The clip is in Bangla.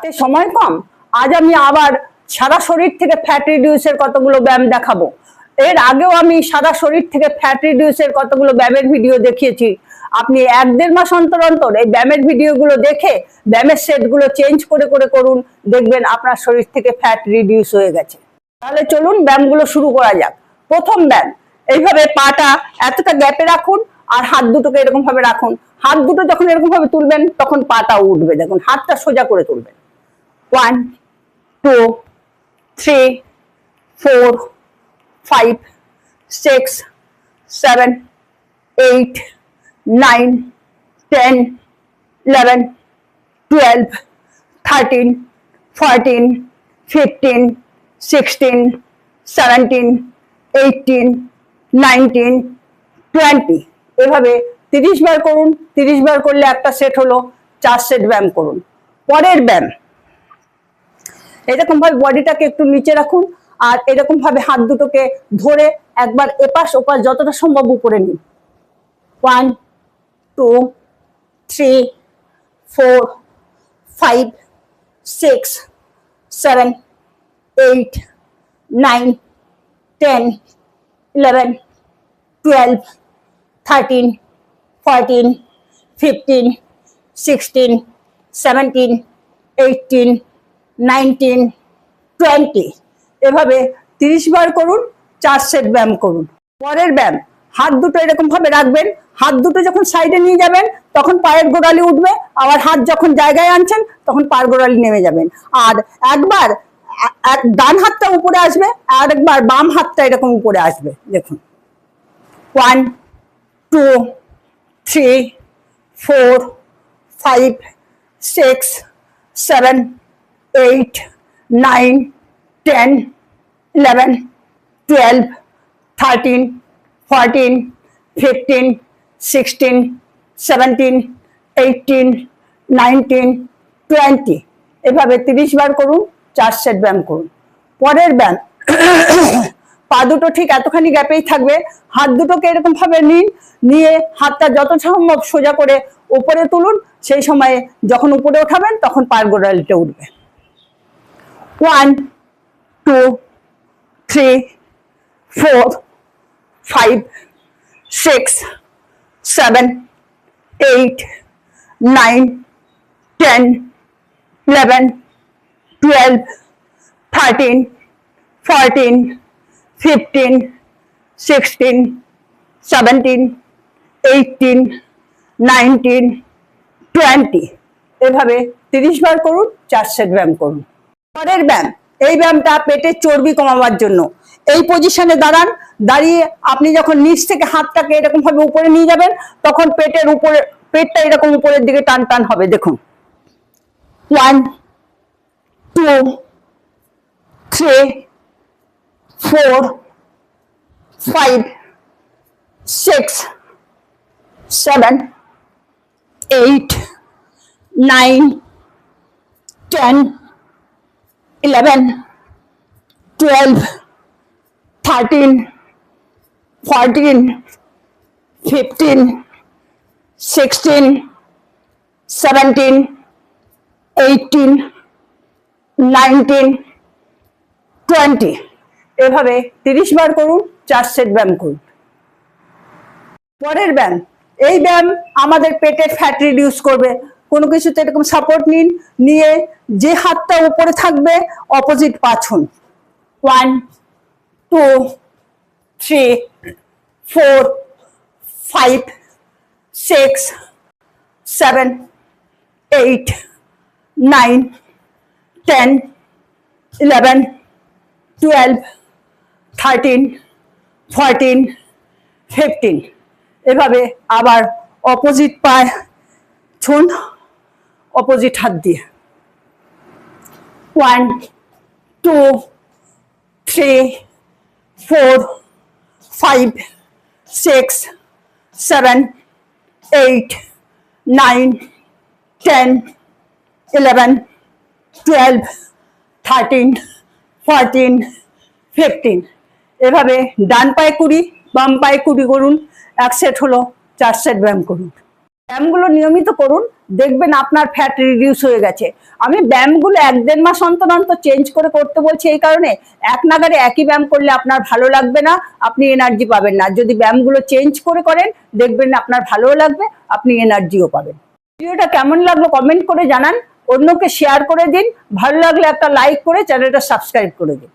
সময় কম, আজ আমি আবার সারা শরীর থেকে ফ্যাট রিডিউসের কতগুলো ব্যায়াম দেখাবো। এর আগেও আমি সারা শরীর থেকে ফ্যাট রিডিউসের কতগুলো ব্যায়ামের ভিডিও দেখিয়েছি। আপনি এক দেড় মাস অন্তর অন্তর এই ব্যায়ামের ভিডিওগুলো দেখে ব্যায়ামের সেটগুলো চেঞ্জ করে করে করুন, দেখবেন আপনার শরীর থেকে ফ্যাট রিডিউস হয়ে গেছে। তাহলে চলুন ব্যায়ামগুলো শুরু করা যাক। প্রথম ব্যায়াম, এইভাবে পাটা এতটা গ্যাপে রাখুন আর হাত দুটোকে এরকম ভাবে রাখুন। হাত দুটো যখন এরকম ভাবে তুলবেন, তখন পাটা উঠবে। দেখুন, হাতটা সোজা করে তুলবেন। One two three four five six seven eight nine ten eleven twelve thirteen fourteen fifteen sixteen seventeen eighteen nineteen twenty এভাবে তিরিশ বার করুন, তিরিশ বার করলে একটা সেট হলো, চার সেট ব্যায়াম করুন। পরের ব্যায়াম। এরকম ভাবে বডিটাকে একটু নিচে রাখুন আর এরকম ভাবে হাত দুটোকে ধরে একবার এপাশ ওপাশ যতটা সম্ভব উপরে নিন। One two three four five six seven eight nine ten eleven twelve thirteen fourteen fifteen sixteen seventeen eighteen nineteen twenty এভাবে তিরিশ বার করুন, চার সেট ব্যায়াম করুন। পরের ব্যায়াম, হাত দুটো এরকম ভাবে রাখবেন, হাত দুটো যখন সাইডে নিয়ে যাবেন, তখন পায়ের গোড়ালি উঠবে, আবার হাত যখন জায়গায় আনছেন, তখন পায়ের গোড়ালি নেমে যাবেন। আর একবার ডান হাতটা উপরে আসবে, আর একবার বাম হাতটা এরকম উপরে আসবে, দেখুন। One two three four five six seven eight nine ten eleven twelve thirteen fourteen fifteen sixteen seventeen eighteen nineteen twenty এভাবে তিরিশ বার করুন, চার সেট ব্যায়াম করুন। পরের ব্যায়াম। পা দুটো ঠিক এতখানি গ্যাপেই থাকবে, হাত দুটোকে এরকম ভাবে নিন, নিয়ে হাতটা যত সম্ভব সোজা করে উপরে তুলুন, সেই সময়ে যখন উপরে ওঠাবেন, তখন পায়ের গোড়ালিটা উঠবে। One two three four five six seven eight nine ten eleven twelve thirteen fourteen fifteen sixteen seventeen eighteen nineteen twenty এভাবে তিরিশ বার করুন চার সেট ব্যায়াম করুন। পরের ব্যায়াম। এই ব্যায়ামটা পেটের চর্বি কমাবার জন্য। এই পজিশনে দাঁড়ান, দাঁড়িয়ে আপনি যখন নিচ থেকে হাতটাকে এরকম ভাবে উপরে নিয়ে যাবেন, তখন পেটের উপরে, পেটটা এরকম উপরের দিকে টান টান হবে। দেখুন। One two three four five six seven eight nine ten eleven twelve thirteen fourteen fifteen sixteen seventeen eighteen nineteen twenty এভাবে তিরিশ বার করুন, চার সেট ব্যায়াম করুন। পরের ব্যায়াম, এই ব্যায়াম আমাদের পেটের ফ্যাট রিডিউস করবে। কোনো কিছুতে এরকম সাপোর্ট নিন, নিয়ে যে হাতটা উপরে থাকবে opposite পাছুন one two three four five six seven eight nine ten eleven twelve thirteen fourteen fifteen এভাবে আবার অপোজিট পায় ছুন। অপোজিট হাত দিয়ে। One two three four five six seven eight nine ten eleven twelve thirteen fourteen fifteen এভাবে ডান পায়ে কুড়ি, বাম পায়ে কুড়ি করুন, এক সেট হলো, চার সেট ব্যায়াম করুন। ব্যায়ামগুলো নিয়মিত করুন, দেখবেন আপনার ফ্যাট রিডিউস হয়ে গেছে। আমি ব্যায়ামগুলো এক দেড় মাস অন্তর অন্তর চেঞ্জ করে করতে বলছি এই কারণে এক নাগারে একই ব্যায়াম করলে আপনার ভালো লাগবে না, আপনি এনার্জি পাবেন না। যদি ব্যায়ামগুলো চেঞ্জ করে করেন, দেখবেন আপনার ভালোও লাগবে, আপনি এনার্জিও পাবেন। ভিডিওটা কেমন লাগল কমেন্ট করে জানান, অন্যকে শেয়ার করে দিন। ভালো লাগলে একটা লাইক করে চ্যানেলটা সাবস্ক্রাইব করে দিন।